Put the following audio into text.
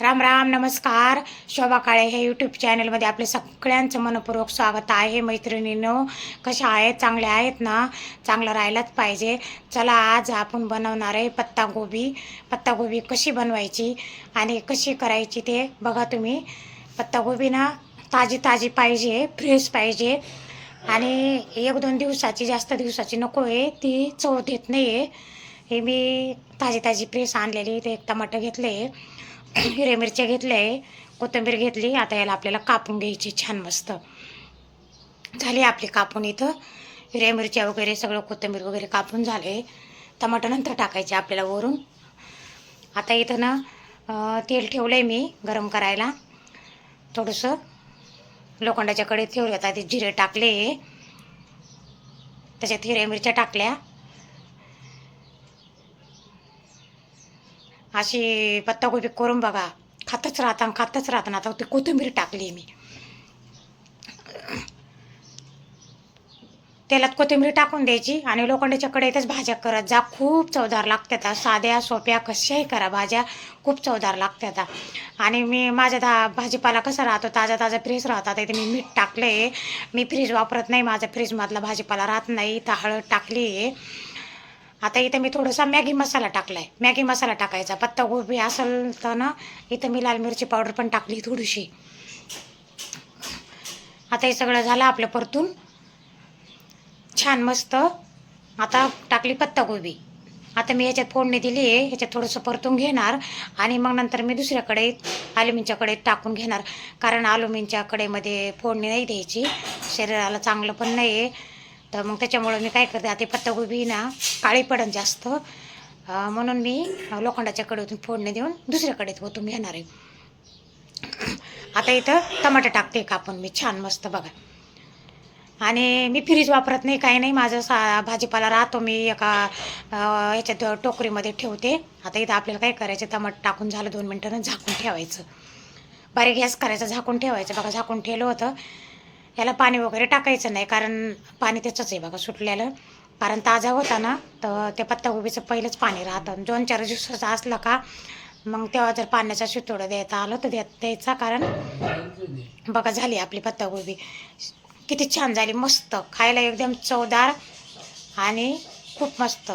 राम राम नमस्कार. शोभा काळे हे यूट्यूब चॅनलमध्ये आपले सगळ्यांचं मनपूर्वक स्वागत आहे. मैत्रिणीनो कशा आहेत? चांगल्या आहेत ना? चांगलं राहायलाच पाहिजे. चला आज आपण बनवणार आहे पत्तागोबी पत्तागोबी कशी बनवायची आणि कशी करायची ते बघा तुम्ही. पत्तागोबी ना ताजी ताजी पाहिजे फ्रेश पाहिजे. आणि एक दोन दिवसाची जास्त दिवसाची नको आहे. ती चव देत नाही आहे हे मी ताजी ताजी फ्रेश आणलेली ते एक टमाटर घेतले हिरव्या मिरच्या घेतल्या आहे कोथिंबीर घेतली. आता याला आपल्याला कापून घ्यायची छान मस्त. झाली आपली कापून इथं. हिरव्या मिरच्या वगैरे सगळं कोथिंबीर वगैरे कापून झाले. टमाटर नंतर टाकायचे आपल्याला वरून. आता इथं ना तेल ठेवलं आहे मी गरम करायला. थोडंसं. लोखंडाच्या कडेत ठेवले आता ते जिरे टाकले. त्याच्यात हिरव्या मिरच्या टाकल्या. अशी पत्तागोबी करून बघा. खातच राहता खातच राहता आता ती कोथिंबीर टाकली मी. तेलात कोथिंबीर टाकून द्यायची आणि लोखंडाच्या कढईतच भाज्या करत जा. खूप चवदार लागतात. साध्या सोप्या कशाही करा भाज्या. खूप चवदार लागतात. आणि मी माझ्या दा भाजीपाला कसा राहतो? ताजा ताजा फ्रीज राहतात. इथे मी मीठ टाकलं आहे मी फ्रीज वापरत नाही. माझ्या फ्रीजमधला भाजीपाला राहत नाही. इथं हळद टाकली आहे आता इथं मी थोडासा मॅगी मसाला टाकला आहे मॅगी मसाला टाकायचा. पत्तागोबी असेल तर ना इथं मी लाल मिरची पावडर पण टाकली थोडीशी. आता हे सगळं झालं आपलं परतून. छान मस्त. आता टाकली पत्तागोबी आता मी याच्यात फोडणी दिली आहे. याच्यात थोडंसं परतून घेणार. आणि मग नंतर मी दुसऱ्याकडे आलुमिनच्या कडेत टाकून घेणार. कारण आलुमिनच्या कडेमध्ये फोडणी नाही द्यायची. शरीराला चांगलं पण नाही आहे तर मग त्याच्यामुळं मी काय करते आता पत्तागोबी ना काळी पडन जास्त. म्हणून मी लोखंडाच्या कडेतून फोडणी देऊन दुसऱ्याकडे कढईत ओतून घेणार आहे. आता इथं टमाटे टाकते कापून मी छान मस्त बघा. आणि मी फ्रीज वापरत नाही काही नाही. माझं सा भाजीपाला राहतो मी एका याच्यात टोकरीमध्ये ठेवते. आता इथं आपल्याला काय करायचं टमाट टाकून झालं दोन मिनटानं झाकून ठेवायचं. बारीक गॅस करायचा झाकून ठेवायचं. बघा झाकून ठेवलं होतं. याला पाणी वगैरे टाकायचं नाही कारण पाणी त्याचंच आहे बघा सुटलेलं. कारण ताजा होता ना तर त्या पत्तागोबीचं पहिलंच पाणी राहतं. दोन चार दिवसाचं असलं का मग तेव्हा जर पाण्याचा शितोडा द्यायचा आलं तर द्यायचा. कारण बघा झाली आपली पत्ताकोबी किती छान झाली मस्त. खायला एकदम चवदार आणि खूप मस्त.